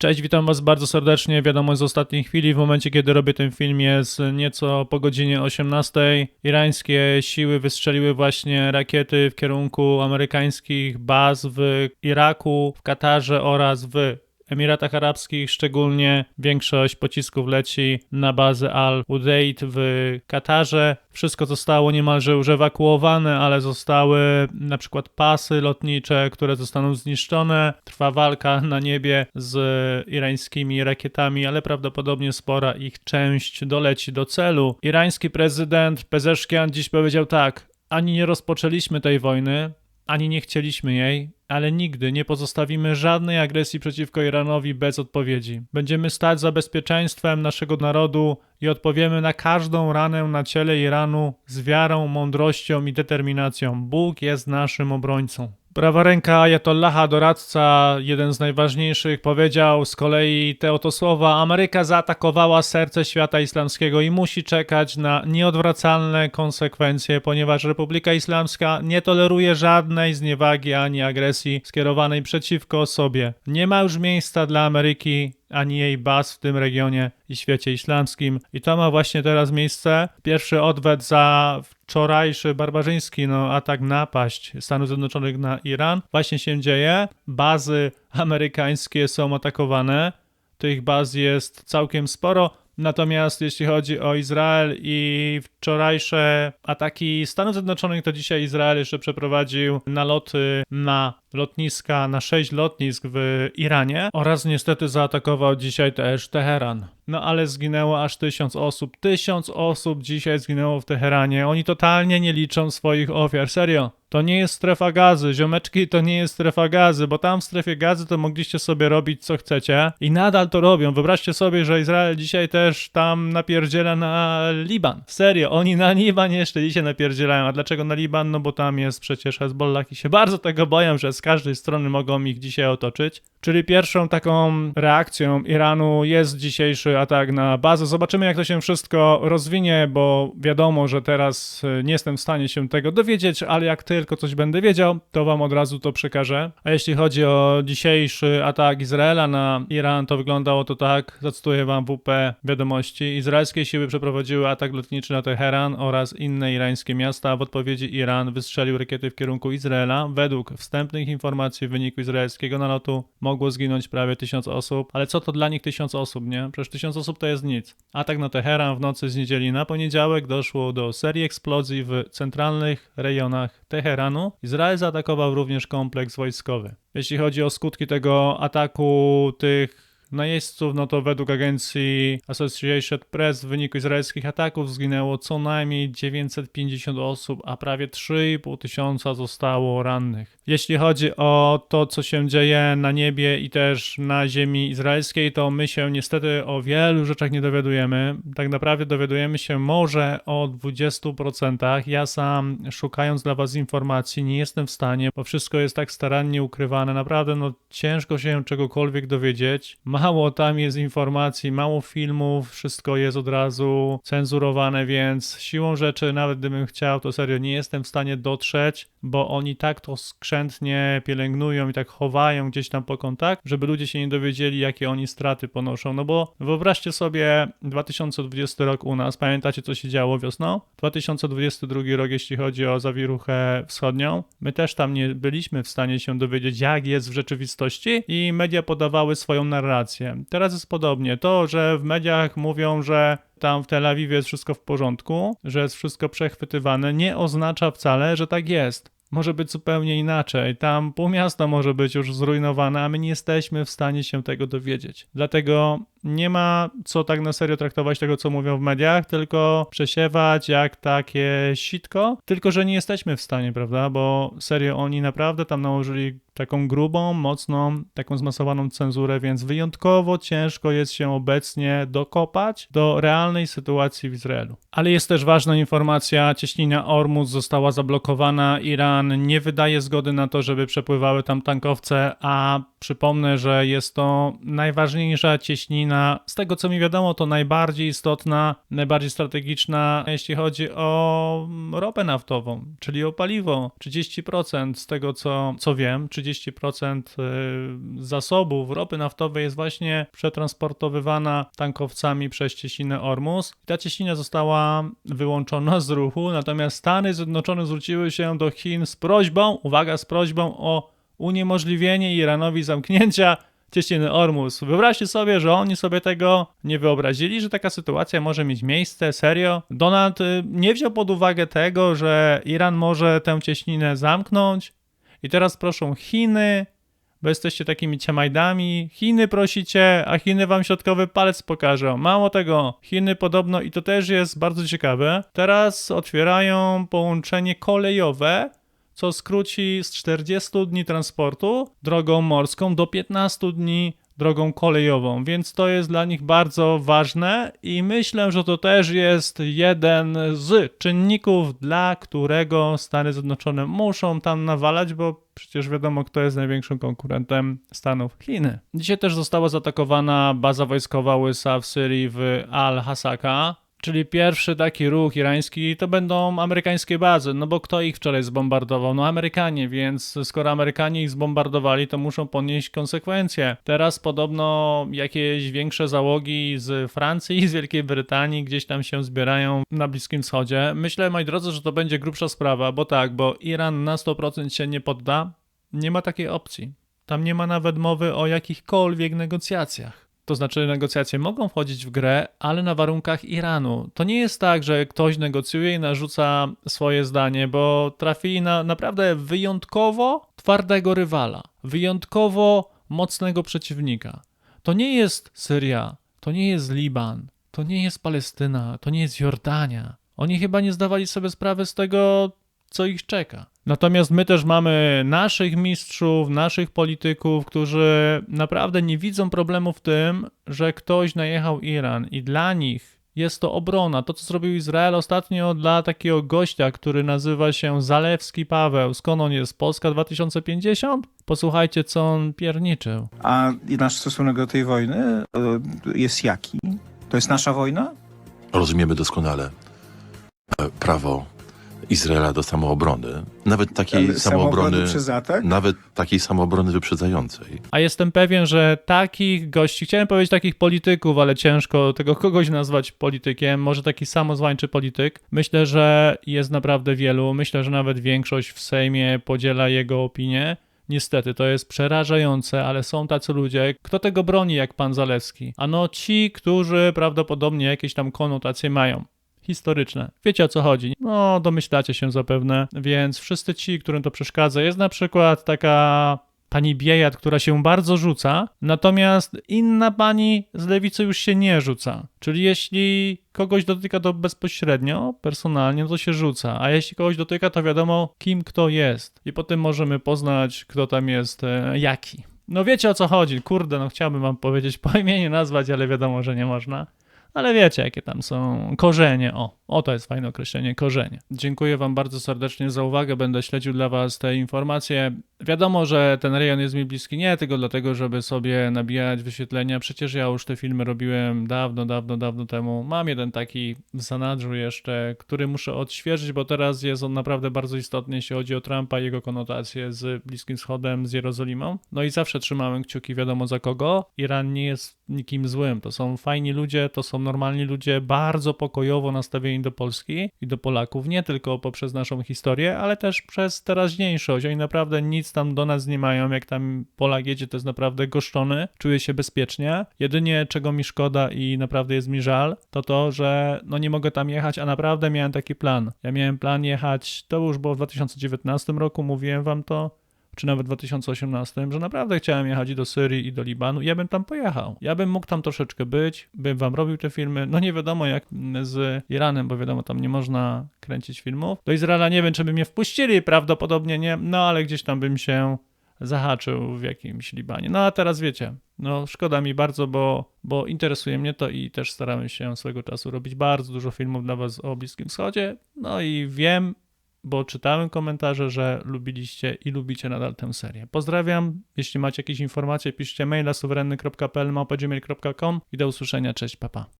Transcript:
Cześć, witam Was bardzo serdecznie. Wiadomo z ostatniej chwili, w momencie kiedy robię ten film jest nieco po godzinie 18. Irańskie siły wystrzeliły właśnie rakiety w kierunku amerykańskich baz w Iraku, w Katarze oraz w Emiratach Arabskich szczególnie większość pocisków leci na bazę Al-Udeid w Katarze. Wszystko zostało niemalże już ewakuowane, ale zostały na przykład pasy lotnicze, które zostaną zniszczone. Trwa walka na niebie z irańskimi rakietami, ale prawdopodobnie spora ich część doleci do celu. Irański prezydent Pezeszkian dziś powiedział tak: ani nie rozpoczęliśmy tej wojny, ani nie chcieliśmy jej, ale nigdy nie pozostawimy żadnej agresji przeciwko Iranowi bez odpowiedzi. Będziemy stać za bezpieczeństwem naszego narodu i odpowiemy na każdą ranę na ciele Iranu z wiarą, mądrością i determinacją. Bóg jest naszym obrońcą. Prawa Ayatollaha, doradca, jeden z najważniejszych, powiedział z kolei te oto słowa: Ameryka zaatakowała serce świata islamskiego i musi czekać na nieodwracalne konsekwencje, ponieważ Republika Islamska nie toleruje żadnej zniewagi ani agresji skierowanej przeciwko sobie. Nie ma już miejsca dla Ameryki ani jej baz w tym regionie i świecie islamskim. I to ma właśnie teraz miejsce. Pierwszy odwet za wczorajszy barbarzyński no, atak, napaść Stanów Zjednoczonych na Iran właśnie się dzieje. Bazy amerykańskie są atakowane. Tych baz jest całkiem sporo. Natomiast jeśli chodzi o Izrael i wczorajsze ataki Stanów Zjednoczonych, to dzisiaj Izrael jeszcze przeprowadził naloty na lotniska, na sześć lotnisk w Iranie oraz niestety zaatakował dzisiaj też Teheran. No ale zginęło aż tysiąc osób. Tysiąc osób dzisiaj zginęło w Teheranie. Oni totalnie nie liczą swoich ofiar. Serio. To nie jest strefa gazy, ziomeczki, to nie jest strefa gazy, bo tam w strefie gazy to mogliście sobie robić co chcecie i nadal to robią. Wyobraźcie sobie, że Izrael dzisiaj też tam napierdziela na Liban. Serio, oni na Liban jeszcze dzisiaj napierdzielają. A dlaczego na Liban? No bo tam jest przecież Hezbollah i się bardzo tego boją, że z każdej strony mogą ich dzisiaj otoczyć. Czyli pierwszą taką reakcją Iranu jest dzisiejszy atak na bazę. Zobaczymy, jak to się wszystko rozwinie, bo wiadomo, że teraz e, nie jestem w stanie się tego dowiedzieć, ale jak tylko coś będę wiedział, to wam od razu to przekażę. A jeśli chodzi o dzisiejszy atak Izraela na Iran, to wyglądało to tak, zacytuję wam WP wiadomości. Izraelskie siły przeprowadziły atak lotniczy na Teheran oraz inne irańskie miasta. W odpowiedzi Iran wystrzelił rakiety w kierunku Izraela. Według wstępnych informacji w wyniku izraelskiego nalotu mogło zginąć prawie tysiąc osób, ale co to dla nich tysiąc osób, nie? Przecież tysiąc osób to jest nic. Atak na Teheran w nocy z niedzieli na poniedziałek doszło do serii eksplozji w centralnych rejonach Teheranu. Izrael zaatakował również kompleks wojskowy. Jeśli chodzi o skutki tego ataku, tych najeźdźców, no to według agencji Associated Press w wyniku izraelskich ataków zginęło co najmniej 950 osób, a prawie 3,5 tysiąca zostało rannych. Jeśli chodzi o to, co się dzieje na niebie i też na ziemi izraelskiej, to my się niestety o wielu rzeczach nie dowiadujemy. Tak naprawdę dowiadujemy się może o 20%. Ja sam szukając dla was informacji nie jestem w stanie, bo wszystko jest tak starannie ukrywane. Naprawdę no ciężko się czegokolwiek dowiedzieć mało tam jest informacji, mało filmów, wszystko jest od razu cenzurowane, więc siłą rzeczy, nawet gdybym chciał, to serio nie jestem w stanie dotrzeć, bo oni tak to skrzętnie pielęgnują i tak chowają gdzieś tam po kontakt, żeby ludzie się nie dowiedzieli, jakie oni straty ponoszą. No bo wyobraźcie sobie 2020 rok u nas, pamiętacie co się działo wiosną? 2022 rok, jeśli chodzi o zawiruchę wschodnią, my też tam nie byliśmy w stanie się dowiedzieć, jak jest w rzeczywistości i media podawały swoją narrację Teraz jest podobnie. To, że w mediach mówią, że tam w Tel Awiwie jest wszystko w porządku, że jest wszystko przechwytywane, nie oznacza wcale, że tak jest może być zupełnie inaczej. Tam pół miasta może być już zrujnowane, a my nie jesteśmy w stanie się tego dowiedzieć. Dlatego nie ma co tak na serio traktować tego, co mówią w mediach, tylko przesiewać jak takie sitko, tylko że nie jesteśmy w stanie, prawda? Bo serio oni naprawdę tam nałożyli taką grubą, mocną, taką zmasowaną cenzurę, więc wyjątkowo ciężko jest się obecnie dokopać do realnej sytuacji w Izraelu. Ale jest też ważna informacja, cieśnina Ormuz została zablokowana, Iran nie wydaje zgody na to, żeby przepływały tam tankowce, a przypomnę, że jest to najważniejsza cieśnina Z tego co mi wiadomo, to najbardziej istotna, najbardziej strategiczna, jeśli chodzi o mm, ropę naftową, czyli o paliwo. 30% z tego co, co wiem, 30% y, zasobów ropy naftowej jest właśnie przetransportowywana tankowcami przez Cieśninę Ormus. Ta cieśnina została wyłączona z ruchu, natomiast Stany Zjednoczone zwróciły się do Chin z prośbą, uwaga, z prośbą o uniemożliwienie Iranowi zamknięcia cieśniny Ormus. Wyobraźcie sobie, że oni sobie tego nie wyobrazili, że taka sytuacja może mieć miejsce, serio. Donald y, nie wziął pod uwagę tego, że Iran może tę cieśninę zamknąć i teraz proszą Chiny, bo jesteście takimi ciamajdami. Chiny prosicie, a Chiny wam środkowy palec pokażą. Mało tego, Chiny podobno, i to też jest bardzo ciekawe, teraz otwierają połączenie kolejowe, co skróci z 40 dni transportu drogą morską do 15 dni drogą kolejową, więc to jest dla nich bardzo ważne i myślę, że to też jest jeden z czynników, dla którego Stany Zjednoczone muszą tam nawalać, bo przecież wiadomo, kto jest największym konkurentem Stanów Chiny. Dzisiaj też została zaatakowana baza wojskowa USA w Syrii w Al-Hasaka. Czyli pierwszy taki ruch irański to będą amerykańskie bazy, no bo kto ich wczoraj zbombardował? No Amerykanie, więc skoro Amerykanie ich zbombardowali, to muszą ponieść konsekwencje. Teraz podobno jakieś większe załogi z Francji i z Wielkiej Brytanii gdzieś tam się zbierają na Bliskim Wschodzie. Myślę, moi drodzy, że to będzie grubsza sprawa, bo tak, bo Iran na 100% się nie podda. Nie ma takiej opcji. Tam nie ma nawet mowy o jakichkolwiek negocjacjach. To znaczy, negocjacje mogą wchodzić w grę, ale na warunkach Iranu. To nie jest tak, że ktoś negocjuje i narzuca swoje zdanie, bo trafili na naprawdę wyjątkowo twardego rywala, wyjątkowo mocnego przeciwnika. To nie jest Syria, to nie jest Liban, to nie jest Palestyna, to nie jest Jordania. Oni chyba nie zdawali sobie sprawy z tego, co ich czeka. Natomiast my też mamy naszych mistrzów, naszych polityków, którzy naprawdę nie widzą problemu w tym, że ktoś najechał Iran i dla nich jest to obrona. To, co zrobił Izrael ostatnio dla takiego gościa, który nazywa się Zalewski Paweł. Skąd on jest? Polska 2050? Posłuchajcie, co on pierniczył. A nasz stosunek do tej wojny e, jest jaki? To jest nasza wojna? Rozumiemy doskonale e, prawo Izraela do samoobrony, nawet takiej Ale samoobrony, nawet takiej samoobrony wyprzedzającej. A jestem pewien, że takich gości, chciałem powiedzieć takich polityków, ale ciężko tego kogoś nazwać politykiem, może taki samozwańczy polityk. Myślę, że jest naprawdę wielu. Myślę, że nawet większość w Sejmie podziela jego opinię. Niestety, to jest przerażające, ale są tacy ludzie. Kto tego broni jak pan Zalewski? Ano ci, którzy prawdopodobnie jakieś tam konotacje mają historyczne. Wiecie o co chodzi? No, domyślacie się zapewne, więc wszyscy ci, którym to przeszkadza, jest na przykład taka pani Biejat, która się bardzo rzuca, natomiast inna pani z lewicy już się nie rzuca. Czyli jeśli kogoś dotyka to bezpośrednio, personalnie, no to się rzuca, a jeśli kogoś dotyka, to wiadomo kim kto jest. I potem możemy poznać, kto tam jest e, jaki. No wiecie o co chodzi, kurde, no chciałbym wam powiedzieć po imieniu nazwać, ale wiadomo, że nie można. Ale wiecie, jakie tam są korzenie. O, o to jest fajne określenie, korzenie. Dziękuję Wam bardzo serdecznie za uwagę. Będę śledził dla Was te informacje. Wiadomo, że ten rejon jest mi bliski nie tylko dlatego, żeby sobie nabijać wyświetlenia. Przecież ja już te filmy robiłem dawno, dawno, dawno temu. Mam jeden taki w zanadrzu jeszcze, który muszę odświeżyć, bo teraz jest on naprawdę bardzo istotny, jeśli chodzi o Trumpa i jego konotacje z Bliskim Wschodem, z Jerozolimą. No i zawsze trzymałem kciuki wiadomo za kogo. Iran nie jest nikim złym. To są fajni ludzie, to są normalni ludzie, bardzo pokojowo nastawieni do Polski i do Polaków, nie tylko poprzez naszą historię, ale też przez teraźniejszość. Oni naprawdę nic tam do nas nie mają. Jak tam Polak jedzie, to jest naprawdę goszczony, czuje się bezpiecznie. Jedynie czego mi szkoda i naprawdę jest mi żal, to to, że no nie mogę tam jechać, a naprawdę miałem taki plan. Ja miałem plan jechać, to już było w 2019 roku, mówiłem wam to, czy nawet w 2018, że naprawdę chciałem jechać do Syrii i do Libanu, ja bym tam pojechał. Ja bym mógł tam troszeczkę być, bym wam robił te filmy. No nie wiadomo jak z Iranem, bo wiadomo, tam nie można kręcić filmów. Do Izraela nie wiem, czy by mnie wpuścili, prawdopodobnie nie, no ale gdzieś tam bym się zahaczył w jakimś Libanie. No a teraz wiecie, no szkoda mi bardzo, bo, bo interesuje mnie to i też staramy się swego czasu robić bardzo dużo filmów dla was o Bliskim Wschodzie. No i wiem, bo czytałem komentarze, że lubiliście i lubicie nadal tę serię. Pozdrawiam. Jeśli macie jakieś informacje, piszcie maila suwerenny.pl i do usłyszenia. Cześć, papa.